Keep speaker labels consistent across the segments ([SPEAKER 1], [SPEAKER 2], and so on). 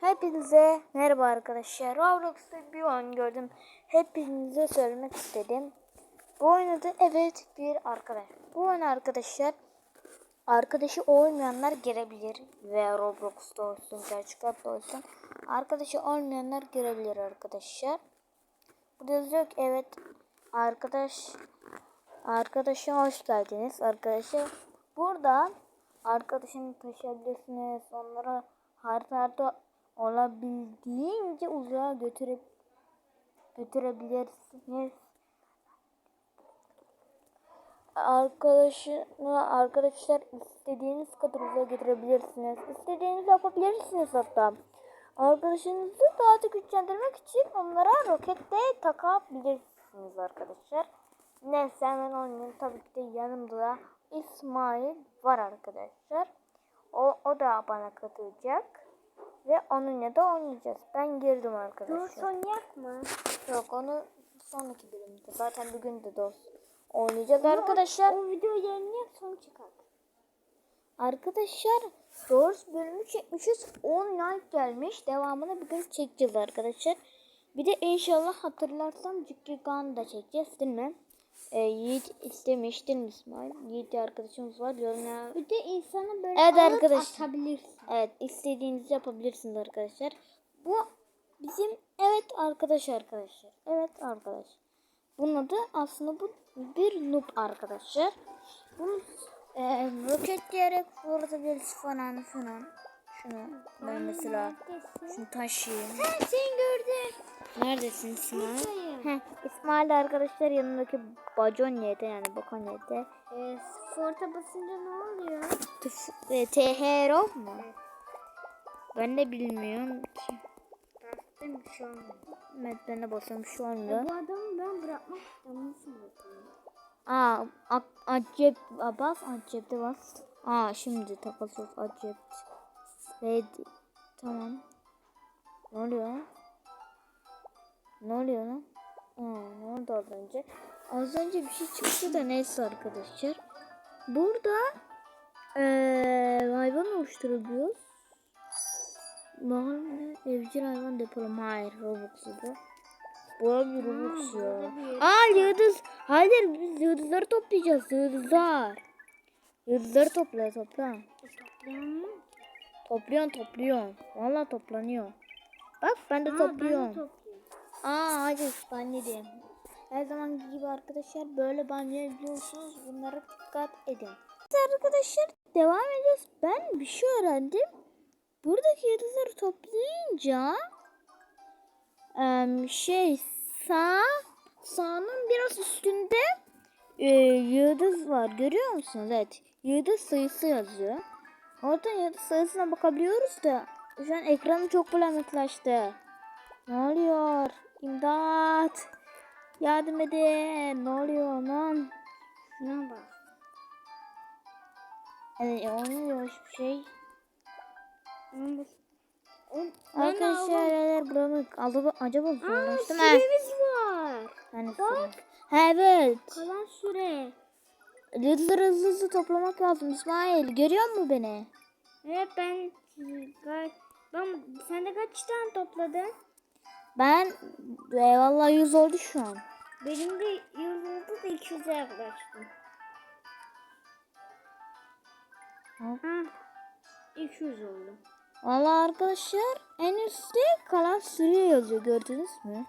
[SPEAKER 1] Hepinize merhaba arkadaşlar. Roblox'ta bir oyun gördüm. Hepinize söylemek istedim. Bu oyunda evet bir arkadaş. Bu oyun arkadaşlar arkadaşı olmayanlar girebilir. Ve Roblox'ta olsun, gerçek hayatta olsun. Arkadaşı olmayanlar girebilir arkadaşlar. Burada yazıyor ki evet arkadaş arkadaşa hoş geldiniz arkadaşlar. Burada arkadaşını taşıyabilirsiniz. Onlara haritada olabildiğince uzağa götürüp götürebilirsiniz. Arkadaşını arkadaşlar istediğiniz kadar uzağa götürebilirsiniz. İstediğinizi yapabilirsiniz hatta. Arkadaşınızı daha da güçlendirmek için onlara rokette takabilirsiniz arkadaşlar. Neyse hemen oynayayım. Tabii ki de yanımda da İsmail var arkadaşlar. O, o da bana katılacak. Ve onunla da oynayacağız. Ben girdim arkadaşlar.
[SPEAKER 2] Sonyak mı?
[SPEAKER 1] Yok onu sonraki bölümde. Zaten bugün de dost oynayacağız arkadaşlar.
[SPEAKER 2] O videoyu yayınlayıp son çıkar.
[SPEAKER 1] Arkadaşlar doğrusu bölümü çekmişiz. 10 like gelmiş. Devamını bugün çekeceğiz arkadaşlar. Bir de inşallah hatırlarsam Cükkigan'ı da çekeceğiz değil mi? Ee, Yiğit istemiş değil mi İsmail? Yiğit diye arkadaşımız var. Yorumlara
[SPEAKER 2] Bir de insana böyle
[SPEAKER 1] Evet
[SPEAKER 2] atabilirsin.
[SPEAKER 1] Evet istediğinizi yapabilirsiniz arkadaşlar. Bu bizim evet arkadaş arkadaşlar. Evet arkadaş. Bunun adı aslında bu bir noob arkadaşlar. Bunu e, roketleyerek fırlatabiliriz falan falan. Şunu ben mesela şunu taşıyayım.
[SPEAKER 2] Ben seni gördüm.
[SPEAKER 1] Neredesin İsmail? Heh, İsmail arkadaşlar yanındaki bacon yedi yani bakon yedi.
[SPEAKER 2] Ee, Fort'a basınca ne oluyor?
[SPEAKER 1] Tıf- e, Teherov mu? Ben de bilmiyorum ki.
[SPEAKER 2] Bastım şu an.
[SPEAKER 1] Evet ben de basıyorum şu anda.
[SPEAKER 2] Bu adamı ben bırakmak istiyorum. Nasıl bırakayım?
[SPEAKER 1] Aa acep bas acepte bas. Aa şimdi takas yok acep. Ready. Tamam. Ne oluyor? Ne oluyor lan? Aa, ne oldu az önce? Az önce bir şey çıktı da neyse arkadaşlar. Burada eee hayvan oluşturuluyor. Bakalım ne? Evcil hayvan depolama. Hayır Robux'u bu. Bu bir Robux ya. Aa yıldız. Hayır biz yıldızları toplayacağız. Yıldızlar. Yıldızları topla topla. Topluyorsun topluyorsun. Valla toplanıyor. Bak ben de
[SPEAKER 2] Aa, ben de
[SPEAKER 1] topluyorum. Aa hadi ban yedim. Her zaman gibi arkadaşlar böyle ban yiyebiliyorsunuz. Bunlara dikkat edin. Arkadaşlar devam ediyoruz. Ben bir şey öğrendim. Buradaki yıldızları toplayınca şey sağ sağının biraz üstünde e, yıldız var. Görüyor musunuz? Evet. Yıldız sayısı yazıyor. Oradan yıldız sayısına bakabiliyoruz da şu an ekranım çok bulanıklaştı. Ne oluyor? İmdat. Yardım edin. Ne oluyor lan?
[SPEAKER 2] Şuna bak.
[SPEAKER 1] Evet olmuyor hiçbir şey. Arkadaşlar eğer bulanık acaba acaba zorlaştı mı?
[SPEAKER 2] süremiz var.
[SPEAKER 1] Yani süre. Ha, evet.
[SPEAKER 2] Kalan süre.
[SPEAKER 1] Yıldızları hızlı hızlı toplamak lazım İsmail. Görüyor musun beni?
[SPEAKER 2] Evet ben ben, ben sen de kaç tane topladın?
[SPEAKER 1] Ben e, vallahi 100 oldu şu an.
[SPEAKER 2] Benim de yıldızda da 200'e yaklaştım.
[SPEAKER 1] Ha,
[SPEAKER 2] 200 oldu.
[SPEAKER 1] Vallahi arkadaşlar en üstte kalan süre yazıyor gördünüz mü?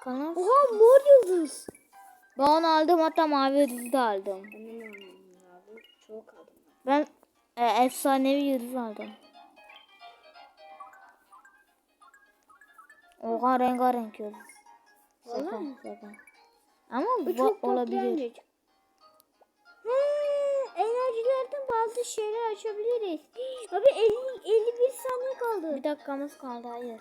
[SPEAKER 1] Kalan
[SPEAKER 2] Oha mor yıldız.
[SPEAKER 1] Ben onu aldım hatta mavi yıldızı da aldım.
[SPEAKER 2] Ben. Çok aldım.
[SPEAKER 1] Ben e, efsanevi yıldız aldım. Oha rengarenk yıldız. Şaka, şaka. Ama
[SPEAKER 2] Bu çok
[SPEAKER 1] olabilir.
[SPEAKER 2] olabilir. enerjilerden bazı şeyler açabiliriz. Abi 50, 51 saniye kaldı.
[SPEAKER 1] Bir dakikamız kaldı hayır.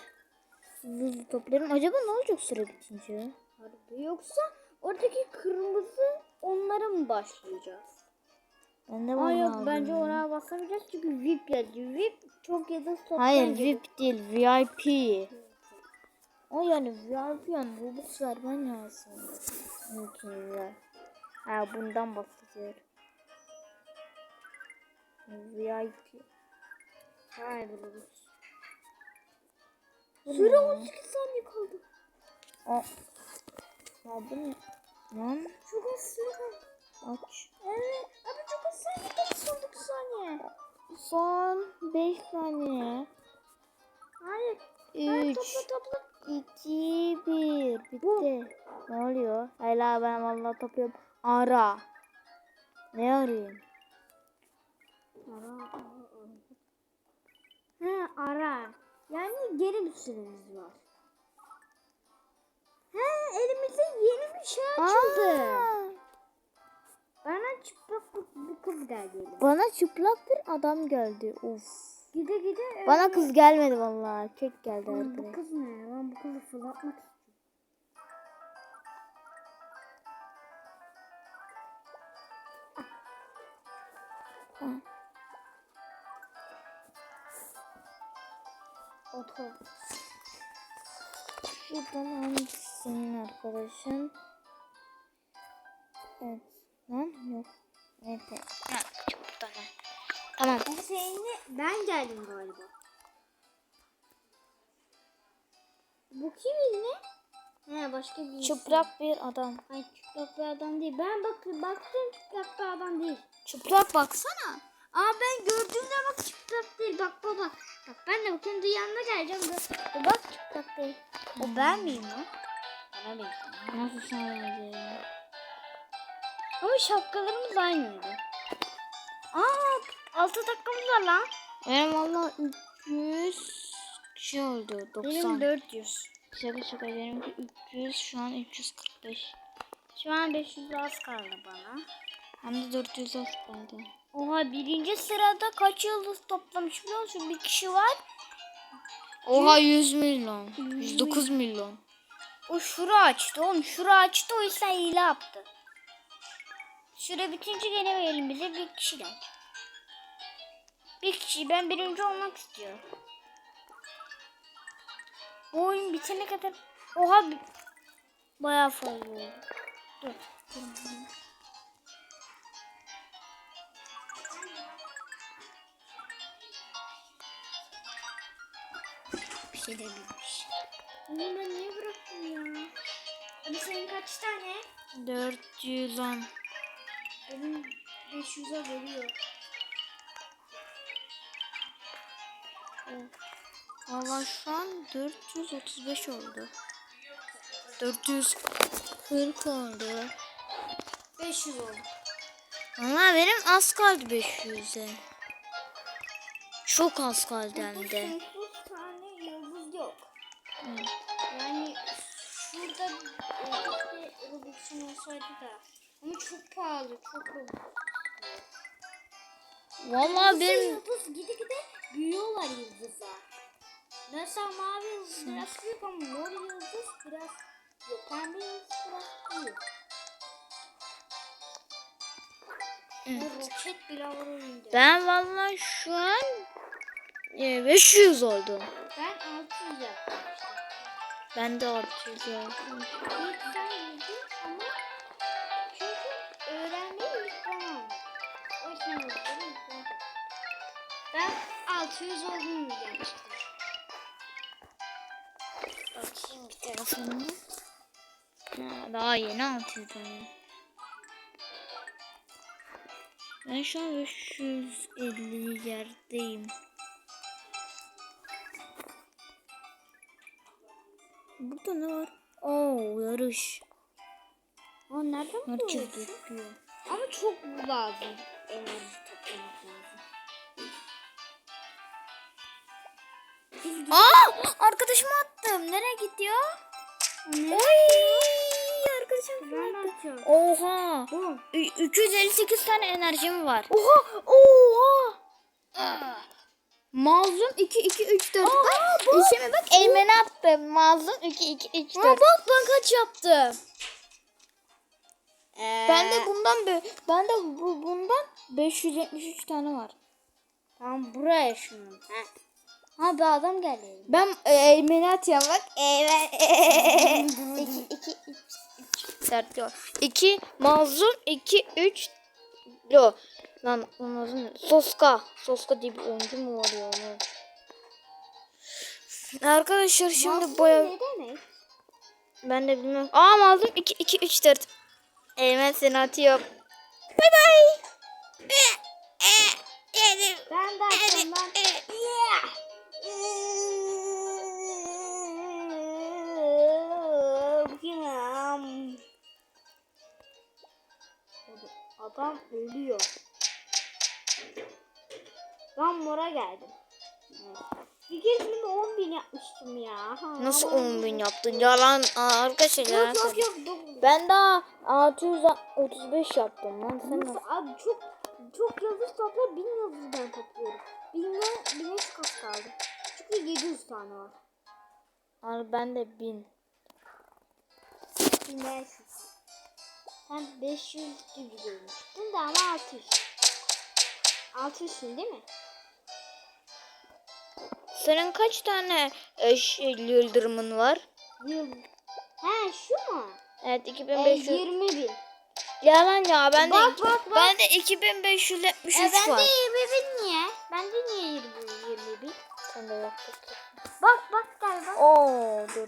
[SPEAKER 1] Hızlı toplayalım. Acaba ne olacak süre bitince?
[SPEAKER 2] Harbi. Yoksa oradaki kırmızı onlara mı başlayacağız?
[SPEAKER 1] Ben de
[SPEAKER 2] Aa yok
[SPEAKER 1] aldım.
[SPEAKER 2] bence oraya basamayacağız çünkü VIP geldi. VIP çok yıldız toplayınca.
[SPEAKER 1] Hayır VIP değil VIP. O yani VIP yani Robux vermen lazım. Mümkün ya. Ha bundan bahsediyorum. VIP.
[SPEAKER 2] Hayır Robux. Süre 18 saniye kaldı.
[SPEAKER 1] Aa. Ya bu ne? Lan
[SPEAKER 2] Çok az süre kaldı.
[SPEAKER 1] aç.
[SPEAKER 2] Evet. Abi çok az saniye kaldı. Son 9 saniye.
[SPEAKER 1] Son 5 saniye.
[SPEAKER 2] Hayır.
[SPEAKER 1] 3,
[SPEAKER 2] topla topla.
[SPEAKER 1] 2, 1. Bitti. Ne oluyor? Hala ben vallahi topluyorum. Ara. Ne arayayım?
[SPEAKER 2] Ara. He ara. Yani geri bir süremiz var. He elimizde yeni bir şey açıldı.
[SPEAKER 1] Aa,
[SPEAKER 2] Bana çıplak bir kız geldi.
[SPEAKER 1] Bana çıplak bir adam geldi. Of.
[SPEAKER 2] Gide gide.
[SPEAKER 1] Bana kız gelmedi vallahi. Erkek geldi
[SPEAKER 2] Lan bu kız ne? Ben bu kızı fırlatmak istiyorum. Otur.
[SPEAKER 1] Şuradan hangisi senin arkadaşın? Evet. Lan yok. Çubuktan ha. Tamam.
[SPEAKER 2] Bu seninle ben geldim galiba. Bu kimin ne? He başka bir.
[SPEAKER 1] Çıplak bir adam.
[SPEAKER 2] Ay çıplak bir adam değil. Ben bak baktım çıplak bir adam değil.
[SPEAKER 1] Çıplak baksana.
[SPEAKER 2] Aa ben gördüğümde bak çıplak değil. Bak baba. Bak ben de bakayım yanına geleceğim. Dur. Bak çıplak değil. O ben miyim o? Bana benziyor.
[SPEAKER 1] Nasıl sana benziyor?
[SPEAKER 2] Ama şapkalarımız aynıydı. Aa altı dakikamız var lan.
[SPEAKER 1] Benim valla 300 şey oldu. 90.
[SPEAKER 2] Benim 400.
[SPEAKER 1] Şaka şaka benimki 300 şu an 345.
[SPEAKER 2] Şu an 500 az kaldı bana.
[SPEAKER 1] Hem de 400 az kaldı.
[SPEAKER 2] Oha birinci sırada kaç yıldız toplamış biliyor musun? Bir kişi var.
[SPEAKER 1] Oha 100 milyon.
[SPEAKER 2] 100
[SPEAKER 1] 109 milyon.
[SPEAKER 2] O şura açtı oğlum. Şura açtı o yüzden hile yaptı. Şura bitince gene verelim bize bir kişi gelecek. Bir kişi ben birinci olmak istiyorum. Bu oyun bitene kadar oha bayağı fazla oldu. Dur. dur. Bir şey de bilmiş. Onu ben niye bıraktım ya? Abi senin kaç tane?
[SPEAKER 1] 410.
[SPEAKER 2] Benim 500'e veriyor.
[SPEAKER 1] Valla şu an 435 oldu. 440 oldu.
[SPEAKER 2] 500 oldu.
[SPEAKER 1] Ama benim az kaldı 500'e. Çok az kaldı hem de.
[SPEAKER 2] Sonsuz tane yıldız yok.
[SPEAKER 1] Hı.
[SPEAKER 2] Yani şurada e, işte Robux'un olsaydı da. Ama çok pahalı, çok Robux.
[SPEAKER 1] Valla benim
[SPEAKER 2] Yıldız gide gide büyüyorlar yıldızlar. Mesela mavi yıldız biraz büyük ama mor yıldız biraz yok. Pembe yıldız biraz büyük.
[SPEAKER 1] Evet.
[SPEAKER 2] Roket bile oyunda.
[SPEAKER 1] ben valla şu an e, 500 oldum.
[SPEAKER 2] Ben 600 yaptım.
[SPEAKER 1] Ben de 600 oldum.
[SPEAKER 2] İlk sen 600 oldum gerçekten.
[SPEAKER 1] Bakayım bir telefonuma. Ha, daha yeni 600 oldum. Ben şu an 550 yerdeyim. Burada ne var? Oo yarış.
[SPEAKER 2] Aa nereden buluyorsun? Ama çok lazım. Enerji Biz
[SPEAKER 1] Aa! Arkadaşıma attım. Nereye gidiyor?
[SPEAKER 2] Ne?
[SPEAKER 1] Oy! Arkadaşım attı. Oha!
[SPEAKER 2] Bu.
[SPEAKER 1] Ü- 258 tane enerjim var.
[SPEAKER 2] Oha! Oha!
[SPEAKER 1] Mazlum 2 2 3 4. Aa, İşime bak Eymen'e attım. Mazlum 2 2 3 4.
[SPEAKER 2] bak ben kaç yaptım. Ee,
[SPEAKER 1] Ben de bundan bö- ben de bu bundan 573 tane var.
[SPEAKER 2] Tamam buraya şunu. Ha. Ha bir adam geldi.
[SPEAKER 1] Ben e, atıyorum bak. Eymen. 2 2 3 4 yok. 2 Mazlum 2 3 Yo. Lan Mazlum Soska. Soska diye bir oyuncu mu var ya onun?
[SPEAKER 3] Arkadaşlar şimdi
[SPEAKER 2] Mahsul
[SPEAKER 3] boya
[SPEAKER 2] ne demek?
[SPEAKER 3] ben de bilmiyorum. Aa aldım 2 2 3 4. Eymen seni atıyorum. Bay bay.
[SPEAKER 2] Ben de açtım lan. Adam ölüyor. Ben mora geldim. Bir keresinde 10 bin yapmıştım ya. Ha,
[SPEAKER 3] Nasıl
[SPEAKER 2] ama-
[SPEAKER 3] 10 bin yaptın? Yalan Aa, arkadaşlar
[SPEAKER 2] Yok yok yok. dok-
[SPEAKER 1] Ben daha 635 yaptım lan. Sen
[SPEAKER 2] Nasıl abi çok çok yıldız topla 1000 yıldız ben topluyorum. 1000'e 1000'e çok az kaldı. Çünkü 700 tane var.
[SPEAKER 1] Abi ben de 1000.
[SPEAKER 2] 1500. Sen 500 gibi görmüştün de ama 600. 600'sün değil mi?
[SPEAKER 3] Senin kaç tane e, şey, yıldırımın var?
[SPEAKER 2] He şu mu?
[SPEAKER 3] Evet
[SPEAKER 2] E,
[SPEAKER 3] 2500.
[SPEAKER 2] 20 bin.
[SPEAKER 3] Yalan ya ben de
[SPEAKER 2] Bak, bak, bak.
[SPEAKER 3] ben de 2573
[SPEAKER 2] E, ben
[SPEAKER 3] var.
[SPEAKER 2] de 20 bin niye? Ben de niye 20, 20 bin?
[SPEAKER 1] Sen de yaptık.
[SPEAKER 2] Bak bak gel bak.
[SPEAKER 1] Oo dur.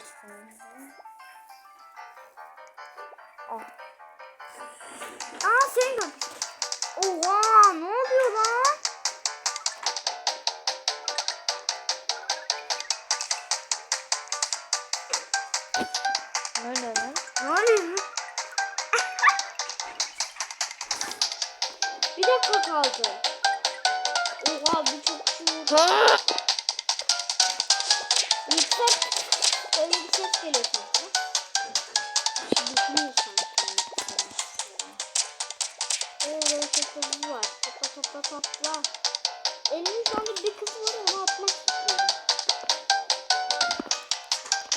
[SPEAKER 2] Aa sen gör. Oha ne oluyor lan?
[SPEAKER 1] Nerede lan?
[SPEAKER 2] Ne oluyor? bir dakika kaldı. Oha bu çok şu.
[SPEAKER 3] Ha!
[SPEAKER 2] Yüksek. Öyle bir ses geliyor Topla topla. Elimin şu anda bir kısmı var onu atmak istiyorum.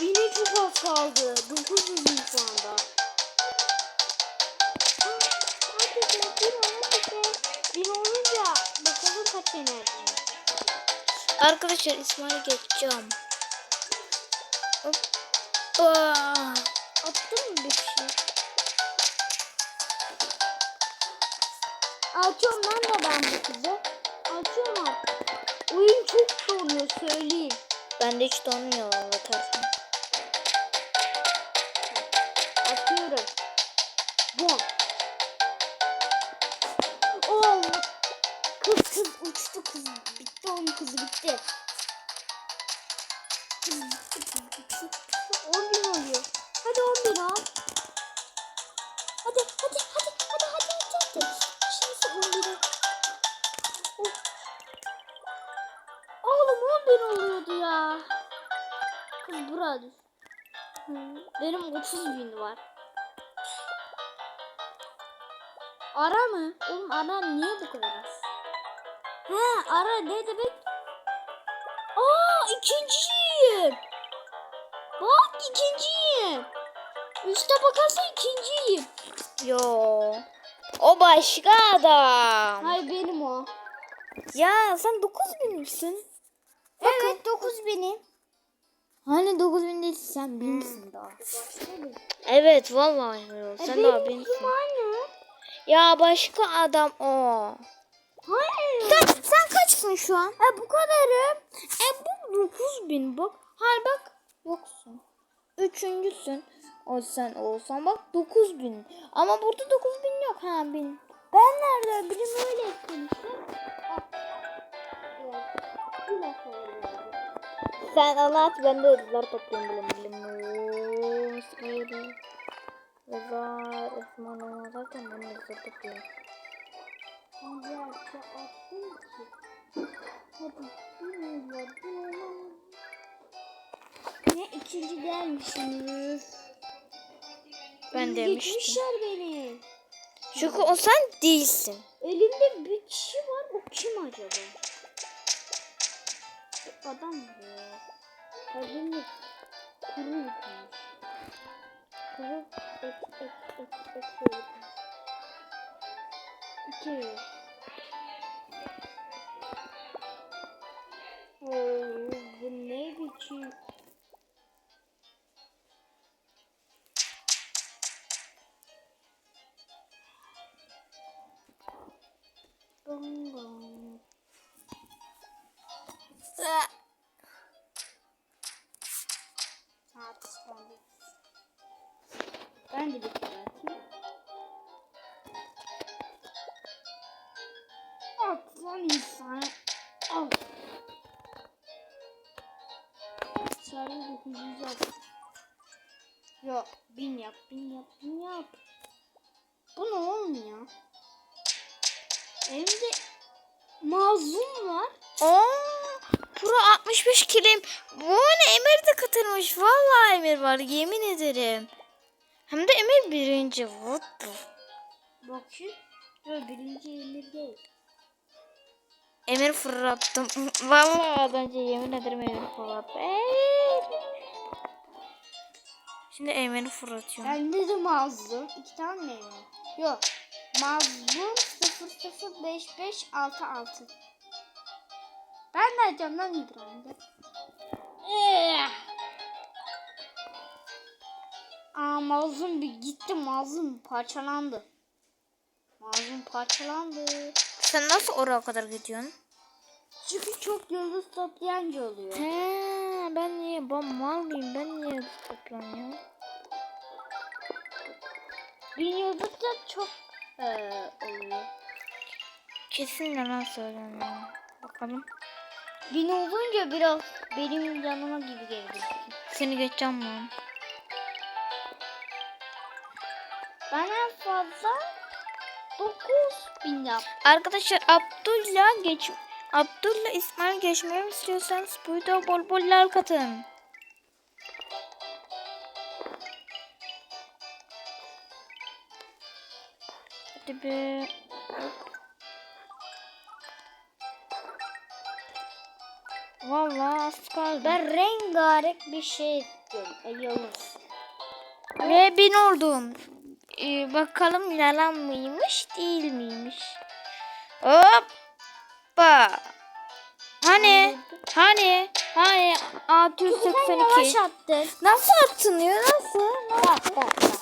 [SPEAKER 2] Yine çok az kaldı. 9 yüzüm şu anda. Be. Bin olunca bakalım kaç enerjim var.
[SPEAKER 3] Arkadaşlar İsmail geçeceğim. Hoppa.
[SPEAKER 2] Attın mı bir şey? Açıyorum lan da ben bu kızı. Açıyorum artık. Oyun çok donuyor söyleyeyim.
[SPEAKER 3] Ben de hiç donmuyor bakarsın.
[SPEAKER 2] Atıyorum. Bom. Düş. Benim 30 bin var. Ara mı? Oğlum ara niye bu kadar az? He ara ne demek? Aa ikinciyim. Bak ikinciyim. Üste bakarsan ikinciyim.
[SPEAKER 3] Yo. O başka adam.
[SPEAKER 2] Hayır benim o.
[SPEAKER 3] Ya sen 9000 misin?
[SPEAKER 2] Evet 9 benim.
[SPEAKER 1] Hani 9000 değilsin sen 1000'sin daha.
[SPEAKER 3] Evet vallahi yo.
[SPEAKER 2] E,
[SPEAKER 3] Sen daha
[SPEAKER 2] benim
[SPEAKER 3] binsin. Ya başka adam o.
[SPEAKER 2] Hayır.
[SPEAKER 3] Sen, sen kaçsın şu an?
[SPEAKER 2] E bu kadarım.
[SPEAKER 3] E bu 9000 bak. Hayır bak yoksun. Üçüncüsün. O sen olsan bak 9000. Ama burada 9000 yok ha 1000.
[SPEAKER 2] Ben nerede? Birim öyle etmiştim.
[SPEAKER 1] Sen onu at ben de yıldızlar topluyorum bilim bilim. Muskiri. Yazar. Osman yazarken ben de yıldızlar topluyorum.
[SPEAKER 2] Ne ikinci gelmişsiniz.
[SPEAKER 3] Ben demiştim.
[SPEAKER 2] Geçmişler beni.
[SPEAKER 3] Çünkü o sen değilsin.
[SPEAKER 2] Elimde bir kişi var. O kim acaba? Bu adam mı Kalbimde kuru yıkılmış. Kuru ek ek ek şey yıkılmış. İki. Oo, bu ne biçim? Bom.
[SPEAKER 1] 65 kilim. Bu ne Emir de katılmış. Vallahi Emir var yemin ederim. Hem de Emir birinci. What the?
[SPEAKER 2] Bakayım. Yok birinci emir değil.
[SPEAKER 1] Emir fırlattım. Vallahi az önce yemin ederim Emir fırlattım. Ey! Şimdi Emir'i fırlatıyorum.
[SPEAKER 2] Bende de mazlum. İki tane mi var? Yok. Mazlum 005566. Ben de açacağım lan İbrahim'de. Eh. Aa mazlum bir gitti mazlum parçalandı. Mazlum parçalandı.
[SPEAKER 1] Sen nasıl oraya kadar gidiyorsun?
[SPEAKER 2] Çünkü çok yıldız toplayanca oluyor.
[SPEAKER 1] He, ben niye ben mal mıyım? Ben niye toplanıyorum?
[SPEAKER 2] Bir yıldız da çok eee, oluyor.
[SPEAKER 1] Kesin yalan söylüyorum. Bakalım.
[SPEAKER 2] Bin olunca biraz benim yanıma gibi geldi.
[SPEAKER 1] Seni geçeceğim lan.
[SPEAKER 2] Ben en fazla 9 bin yaptım.
[SPEAKER 1] Arkadaşlar Abdullah geç Abdullah İsmail geçmeyi istiyorsanız bu videoya bol bol like atın. Hadi be. Vallahi az kaldı.
[SPEAKER 2] Ben rengarenk bir şey istiyorum. E, yıldız.
[SPEAKER 1] Ve bin oldum. Ee, bakalım yalan mıymış değil miymiş. Hoppa. Hani? Hani? Hani?
[SPEAKER 2] Sen yavaş
[SPEAKER 1] 682.
[SPEAKER 2] attın.
[SPEAKER 1] Nasıl atılıyor? Nasıl?
[SPEAKER 2] Bak bak bak.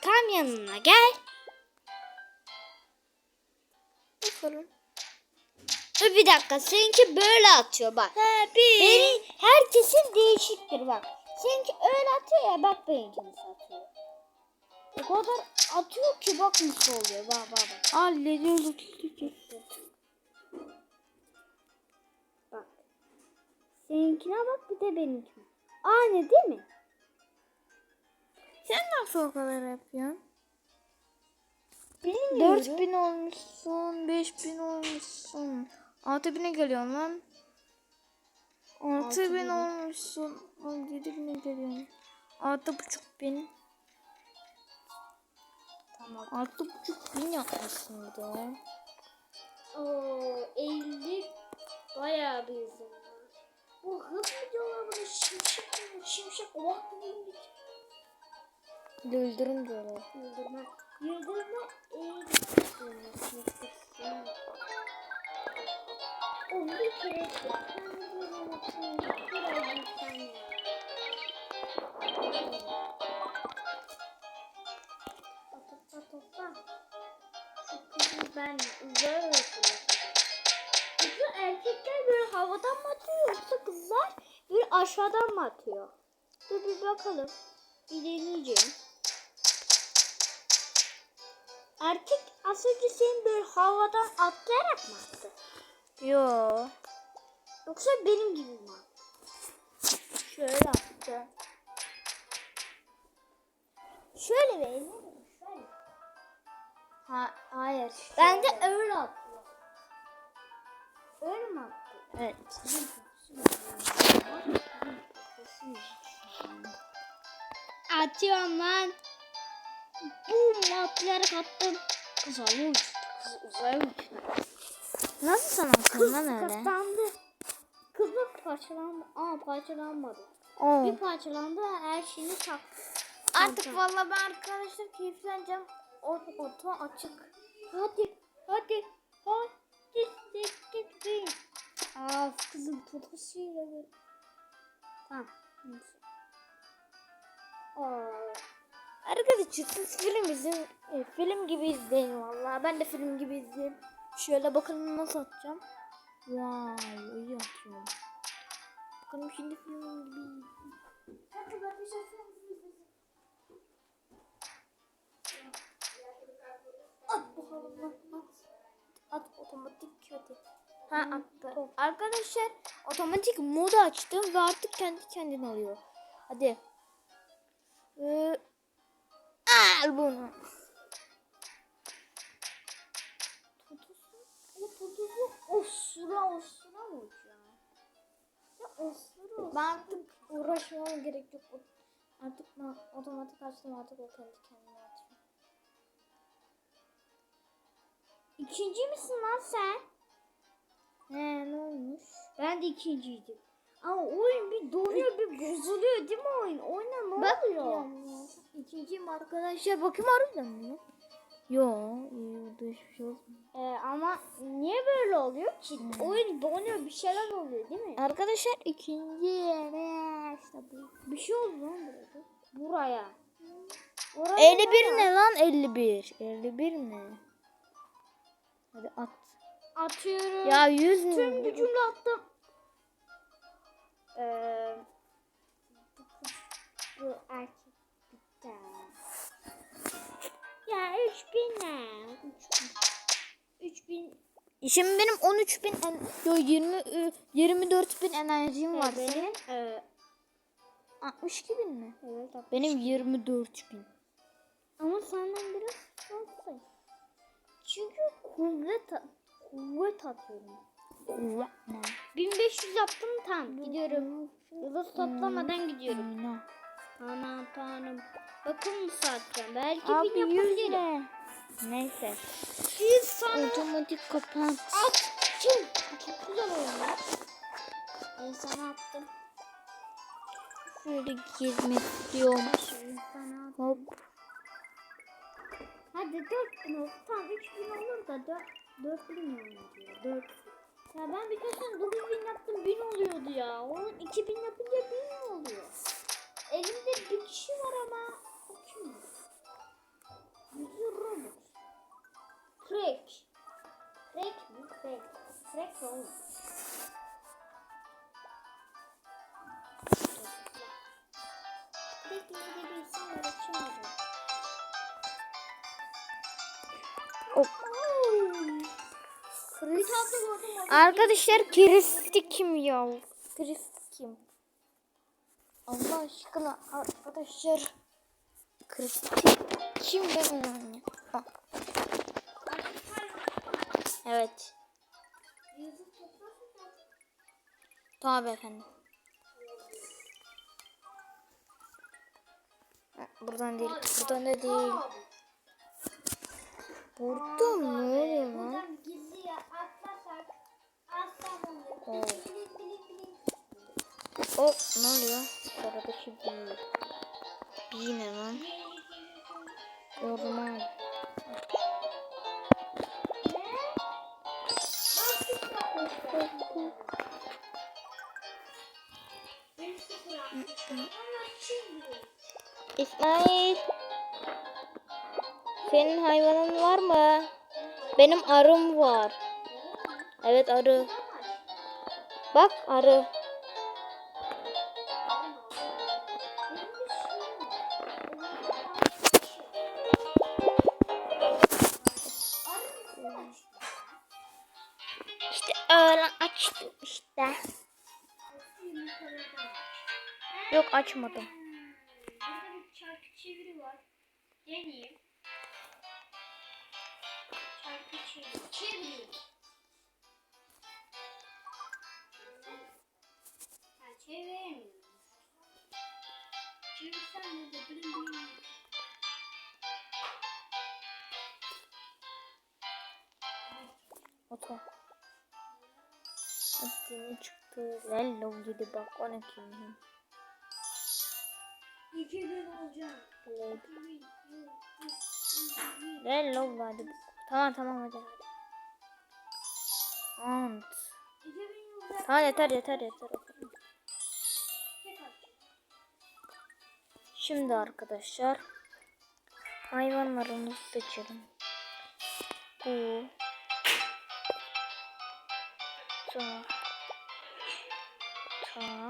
[SPEAKER 2] Tam yanına gel.
[SPEAKER 1] Bakalım.
[SPEAKER 2] Dur bir dakika. Seninki böyle atıyor bak.
[SPEAKER 1] He bir.
[SPEAKER 2] Benim herkesin değişiktir bak. Seninki öyle atıyor ya bak benimki nasıl atıyor. O kadar atıyor ki bak nasıl oluyor. Bak bak bak.
[SPEAKER 1] Hallediyoruz.
[SPEAKER 2] Bak. Seninkine bak bir de benimkine. Aynı değil mi?
[SPEAKER 1] Sen nasıl o kadar yapıyorsun?
[SPEAKER 2] Bilmiyorum.
[SPEAKER 1] 4000 olmuşsun, 5000 olmuşsun. 6000'e geliyorsun lan. 6000 olmuşsun. 7000'e geliyorsun. 6500.
[SPEAKER 2] Tamam.
[SPEAKER 1] 6500 yapmışsın bir de.
[SPEAKER 2] Oo, 50 bayağı bir hızım var. Bu hız mı diyorlar buna şimşek mi? Şimşek oak mı?
[SPEAKER 1] Yıldırım diyorlar.
[SPEAKER 2] Yıldırma. Yıldırma eğri. O bir kere biraz insan ya. Topla topla. Kızı ben uzaya götürüyorum. Kızı erkekler böyle havadan mı atıyor yoksa kızlar böyle aşağıdan mı atıyor? Dur bir bakalım. Bir deneyeceğim. Erkek az önce senin böyle havadan atlayarak mı attı?
[SPEAKER 1] Yo.
[SPEAKER 2] Yoksa benim gibi mi attı? Şöyle attı. Şöyle benim. Şöyle.
[SPEAKER 1] Ha, hayır.
[SPEAKER 2] Ben de öyle attım. Öyle mi attı?
[SPEAKER 1] Evet.
[SPEAKER 2] Atıyorum lan. Bum atlayarak attım. Kız uçtu. Kız uzaya uçtu.
[SPEAKER 1] Nasıl sana akıl lan öyle?
[SPEAKER 2] Kazandı. Kız bak parçalandı. Aa parçalanmadı.
[SPEAKER 1] Oo.
[SPEAKER 2] Bir parçalandı ve her şeyini taktı.
[SPEAKER 1] Artık vallahi ben arkadaşlar keyifleneceğim. O oto açık.
[SPEAKER 2] Hadi hadi hadi siktir. Aa kızın potasıyla gel. Tamam. Aa,
[SPEAKER 1] Arkadaşlar siz film izleyin. e, film gibi izleyin vallahi. Ben de film gibi izleyeyim. Şöyle bakın nasıl atacağım. Vay iyi atıyorum. Bakalım şimdi film gibi.
[SPEAKER 4] At bakalım at. At otomatik kötü.
[SPEAKER 1] Ha hmm, attı. Arkadaşlar otomatik modu açtım ve artık kendi kendine alıyor. Hadi. Ee, al bunu.
[SPEAKER 4] Osura mı ya? Ya osura osura.
[SPEAKER 1] Ben artık uğraşmama gerek yok. Artık ben otomatik açtım artık o kendi kendine atıyor.
[SPEAKER 2] İkinci misin lan sen?
[SPEAKER 1] He ne olmuş?
[SPEAKER 2] Ben de ikinciydim. Ama oyun bir donuyor bir bozuluyor değil mi oyun? Oyna ne
[SPEAKER 1] Bak
[SPEAKER 2] oluyor?
[SPEAKER 1] İkinciyim arkadaşlar. Bakayım harbiden mi? Yo, burada hiçbir şey olmuyor.
[SPEAKER 2] Ee, ama niye böyle oluyor ki? Oyun donuyor bir şeyler oluyor değil mi?
[SPEAKER 1] Arkadaşlar ikinci yere işte bu.
[SPEAKER 2] Bir şey oldu lan burada. Buraya. Oraya
[SPEAKER 1] 51 ne lan 51? 51 mi? Hadi at.
[SPEAKER 2] Atıyorum.
[SPEAKER 1] Ya 100 mü?
[SPEAKER 2] Tüm gücümle attım. Ee, bu erkek Ya 3000 ne? 3000. 3000
[SPEAKER 1] Şimdi benim 13 bin en, yo 20 e, 24 bin enerjim var.
[SPEAKER 2] benim.
[SPEAKER 1] Senin
[SPEAKER 2] Ee,
[SPEAKER 1] 62 bin mi?
[SPEAKER 2] evet bak.
[SPEAKER 1] Benim 24 bin.
[SPEAKER 2] Ama senden biraz fazla. Çünkü kuvvet kuvvet atıyorum.
[SPEAKER 1] Kuvvet ne?
[SPEAKER 2] 1500 yaptım tam gidiyorum. Yıldız toplamadan gidiyorum.
[SPEAKER 1] Aynen.
[SPEAKER 2] Aman tanrım. Bakın mı saatten? Belki
[SPEAKER 1] Abi
[SPEAKER 2] bin
[SPEAKER 1] 100
[SPEAKER 2] yapabilirim.
[SPEAKER 1] ne? Neyse.
[SPEAKER 2] Siz sana
[SPEAKER 1] Otomatik kapan.
[SPEAKER 2] at. Kim? Çok güzel ya. Ben sana attım.
[SPEAKER 1] Şöyle girmek istiyorum.
[SPEAKER 2] Attım.
[SPEAKER 1] Hop.
[SPEAKER 2] Hadi 4000 olsun. Tamam 3000 olur da 4, 4000 mi oluyor? 4 Ya ben birkaç tane 9000 yaptım 1000 oluyordu ya. Onun 2000 yapınca 1000 mi oluyor? Elimde bir kişi var ama o kim? Yüzü Robux. Crack. Crack mi? Crack. Crack diye bir isim orada.
[SPEAKER 1] Arkadaşlar Kristi kim ya? Kristi kim? Allah aşkına arkadaşlar. Kristi kim ben onu anlayayım. Ha. Evet. Tabii efendim. Buradan değil, buradan da değil. Burada ne oluyor lan?
[SPEAKER 2] Buradan gizliye atlarsak aslan oluyor.
[SPEAKER 1] Oo.
[SPEAKER 2] Bilin bilin bilin.
[SPEAKER 1] O ne oluyor? Sıradaki bir. Bir lan? Orman. İsmail. Senin hayvanın var mı? Benim arım var. Evet arı. Bak arı. Açmadım.
[SPEAKER 2] Burada bir çarpı çeviri var. Deneyeyim. Çarpı çeviri. Çeviriyorum. Ha çeviremiyorum. Çevirsem de bilin bilin.
[SPEAKER 1] Oto. Aslında çıktı. Lello gibi bak 12
[SPEAKER 2] 2000 olacak.
[SPEAKER 1] Lello hadi. Tamam tamam hadi. Ant.
[SPEAKER 2] 2000 olacak.
[SPEAKER 1] Tamam yeter yeter yeter. Şimdi arkadaşlar hayvanlarımızı seçelim. Bu. Tak. Tak.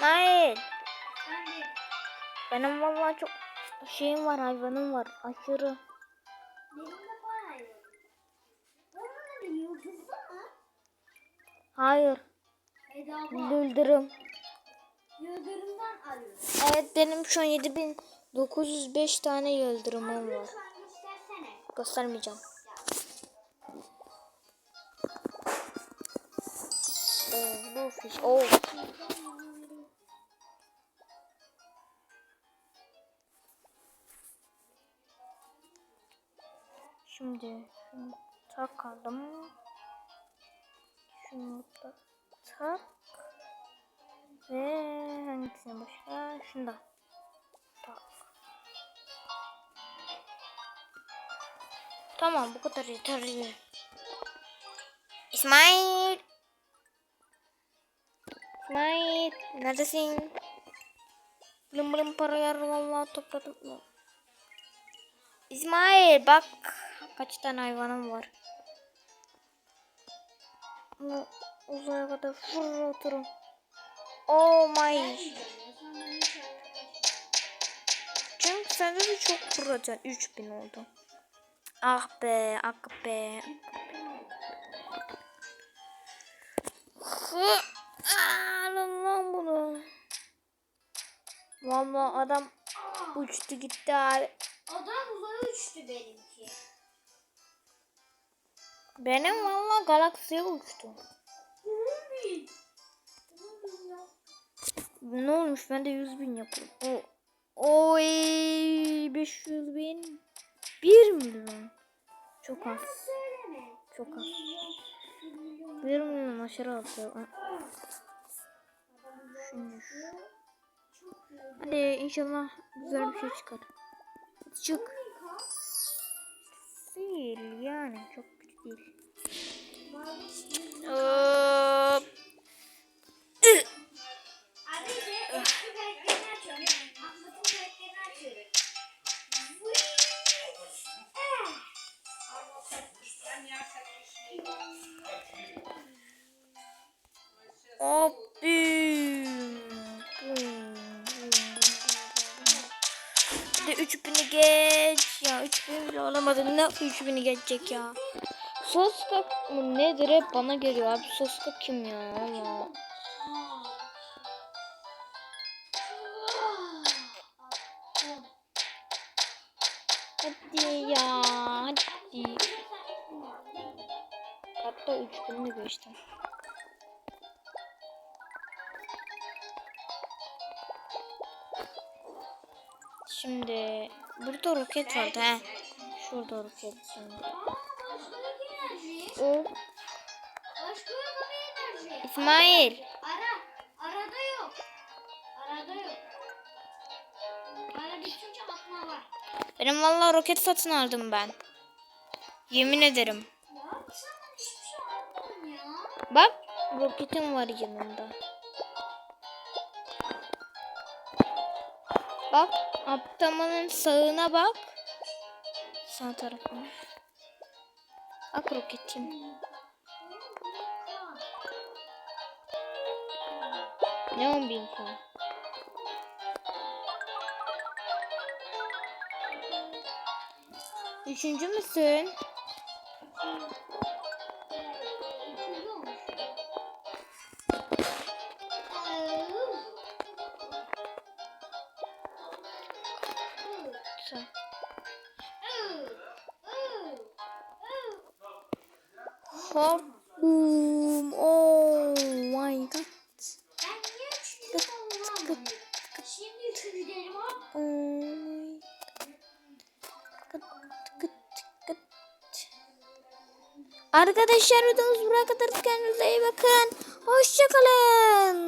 [SPEAKER 2] Hayır.
[SPEAKER 1] Benim vallahi çok şeyim var hayvanım var aşırı.
[SPEAKER 2] Benim var Bunun?
[SPEAKER 1] Hayır.
[SPEAKER 2] Yıldırım.
[SPEAKER 1] Evet benim şu an 7905 tane yıldırımım var. Göstermeyeceğim. Fish. Oh. Şimdi şunu takalım. Şunu da tak. Ve hangisini başka? Şunu da tak. Tamam bu kadar yeterli. İsmail. İsmail neredesin? Bılım bılım paralar vallahi topladım. İsmail bak kaç tane hayvanım var. Ama uzaya kadar fırlatırım. Oh my. Çünkü sende de çok fırlatacaksın. 3000 oldu. Ah be, ah be. Hı, Alın lan bunu. Vallahi adam uçtu gitti abi.
[SPEAKER 2] Adam uzaya uçtu benimki.
[SPEAKER 1] Benim vallahi galaksiye uçtu. Ne olmuş? Ben de 100 bin yapıyorum. O, oy 500 bin. 1 milyon. Çok az. Çok az. 1 milyon aşırı az. Şimdi şu. Hadi inşallah güzel bir şey çıkar. Çık. Değil yani çok kötü değil. Hop.
[SPEAKER 2] Abi
[SPEAKER 1] 3000'i geç. Ya 3000 bile alamadım ne 3000'i geçecek ya? Soska mı nedir hep bana geliyor abi. Soska kim ya? Allah Hadi ya hadi. Hatta 3000'i geçtim Şimdi burada roket vardı he. Şurada roket şimdi. O. İsmail.
[SPEAKER 2] Ara. Arada yok. Arada yok. Ara bitince atma var.
[SPEAKER 1] Benim vallahi roket satın aldım ben. Yemin ederim.
[SPEAKER 2] Ya bana şey ya.
[SPEAKER 1] Bak roketim var yanında. Bak aptamanın sağına bak. Sağ tarafına. Bak roketim. Ne 10 bin puan. Üçüncü müsün? Arkadaşlar videomuz buraya kadar kendinize iyi bakın. Hoşçakalın.